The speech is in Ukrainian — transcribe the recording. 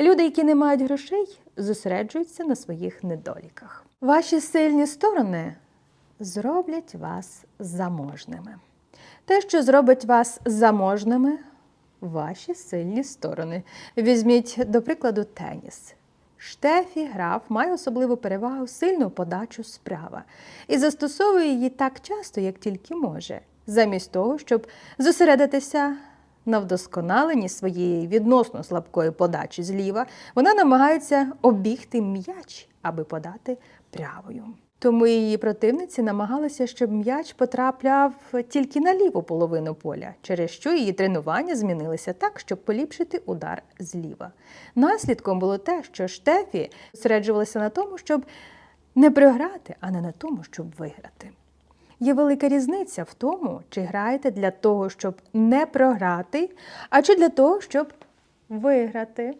Люди, які не мають грошей, зосереджуються на своїх недоліках. Ваші сильні сторони зроблять вас заможними. Те, що зробить вас заможними, ваші сильні сторони. Візьміть, до прикладу, теніс. Штефі граф має особливу перевагу сильну подачу справа і застосовує її так часто, як тільки може, замість того, щоб зосередитися на вдосконаленні своєї відносно слабкої подачі зліва, вона намагається обігти м'яч, аби подати правою. Тому її противниці намагалися, щоб м'яч потрапляв тільки на ліву половину поля, через що її тренування змінилися так, щоб поліпшити удар зліва. Наслідком було те, що Штефі зосереджувалася на тому, щоб не програти, а не на тому, щоб виграти. Є велика різниця в тому, чи граєте для того, щоб не програти, а чи для того, щоб виграти.